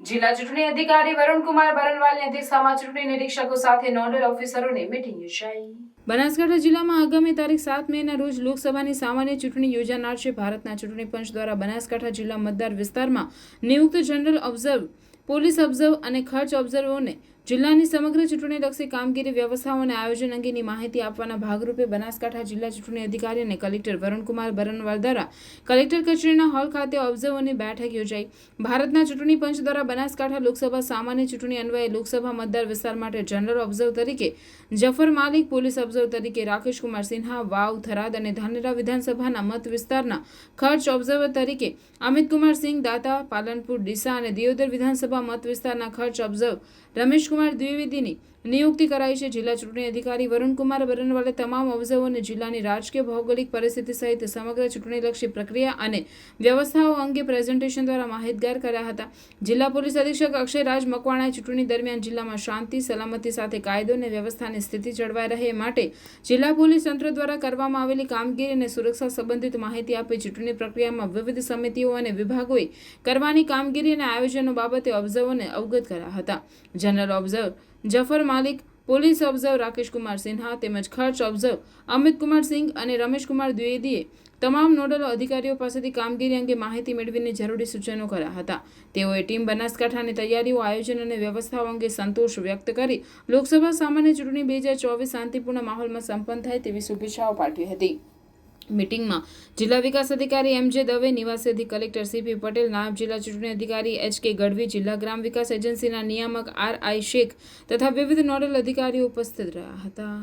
જિલ્લા ચૂંટણી અધિકારી વરુણકુમાર બરનવાલની અધ્યક્ષતામાં ચૂંટણી નિરીક્ષકો સાથે નોડલ ઓફિસરોની મીટિંગ યોજાઈ. બનાસકાંઠા જિલ્લામાં આગામી તારીખ સાત મેના રોજ લોકસભાની સામાન્ય ચૂંટણી યોજાનાર છે. ભારતના ચૂંટણી પંચ દ્વારા બનાસકાંઠા જિલ્લા મતદાર વિસ્તારમાં નિયુક્ત જનરલ ઓબ્ઝર્વ પોલીસ ઓબ્ઝર્વ અને ખર્ચ ઓબ્ઝર્વોને જિલ્લાની સમગ્ર ચૂંટણીલક્ષી કામગીરી, વ્યવસ્થાઓ અને આયોજન અંગેની માહિતી આપવાના ભાગરૂપે બનાસકાંઠા જિલ્લા ચૂંટણી અધિકારી અને કલેક્ટર વરુણકુમાર બરનવાલ દ્વારા કલેક્ટર કચેરીના હોલ ખાતે ઓબ્ઝર્વરની બેઠક યોજાઈ. ભારતના ચૂંટણી પંચ દ્વારા બનાસકાંઠા લોકસભા સામાન્ય ચૂંટણી અન્વયે લોકસભા મતદાર વિસ્તાર માટે જનરલ ઓબ્ઝર્વ તરીકે જફર માલિક, પોલીસ ઓબ્ઝર્વ તરીકે રાકેશ કુમાર સિન્હા, વાવ, થરાદ અને ધાનેરા વિધાનસભાના મત વિસ્તારના ખર્ચ ઓબ્ઝર્વર તરીકે અમિત કુમાર સિંહ, દાતા, પાલનપુર, ડીસા અને દિયોદર વિધાનસભા મત વિસ્તારના ખર્ચ ઓબ્ઝર્વ રમેશકુમાર દ્વિવેદીની નિયુક્તિ કરાઈ છે. જિલ્લા ચૂંટણી અધિકારી વરુણકુમાર બરનવાલે તમામ ઓબ્ઝર્વરને જિલ્લાની રાજકીય ભૌગોલિક પરિસ્થિતિ સહિત સમગ્ર ચૂંટણીલક્ષી પ્રક્રિયા અને વ્યવસ્થાઓ અંગે પ્રેઝન્ટેશન દ્વારા માહિતગાર કર્યા હતા. જિલ્લા પોલીસ અધિક્ષક અક્ષય રાજ મકવાણાએ ચૂંટણી દરમિયાન જિલ્લામાં શાંતિ, સલામતી સાથે કાયદો અને વ્યવસ્થાની સ્થિતિ જળવાઈ રહે માટે જિલ્લા પોલીસ તંત્ર દ્વારા કરવામાં આવેલી કામગીરી અને સુરક્ષા સંબંધિત માહિતી આપી ચૂંટણી પ્રક્રિયામાં વિવિધ સમિતિઓ અને વિભાગોએ કરવાની કામગીરી અને આયોજનો બાબતે ઓબ્ઝર્વરને અવગત કર્યા હતા. જનરલ ઓબ્ઝર્વર જફર માલિક, પોલીસ ઓબ્ઝર્વ રાકેશકુમાર સિન્હા તેમજ ખર્ચ ઓબ્ઝર્વ અમિત કુમાર સિંઘ અને રમેશકુમાર દ્વિવેદીએ તમામ નોડલ અધિકારીઓ પાસેથી કામગીરી અંગે માહિતી મેળવીને જરૂરી સૂચનો કર્યા હતા. તેઓએ ટીમ બનાસકાંઠાની તૈયારીઓ, આયોજન અને વ્યવસ્થાઓ અંગે સંતોષ વ્યક્ત કરી લોકસભા સામાન્ય ચૂંટણી બે હજાર ચોવીસ શાંતિપૂર્ણ માહોલમાં સંપન્ન થાય તેવી શુભેચ્છાઓ પાઠવી હતી. મીટિંગમાં. જિલ્લા વિકાસ અધિકારી એમ જે દવે, નિવાસી અધિક કલેક્ટર સીપી પટેલ, નાયબ જિલ્લા ચૂંટણી અધિકારી એચ કે ગઢવી, જિલ્લા ગ્રામ વિકાસ એજન્સીના નિયામક આર આઈ શેખ તથા વિવિધ નોડલ અધિકારીઓ ઉપસ્થિત રહ્યા હતા.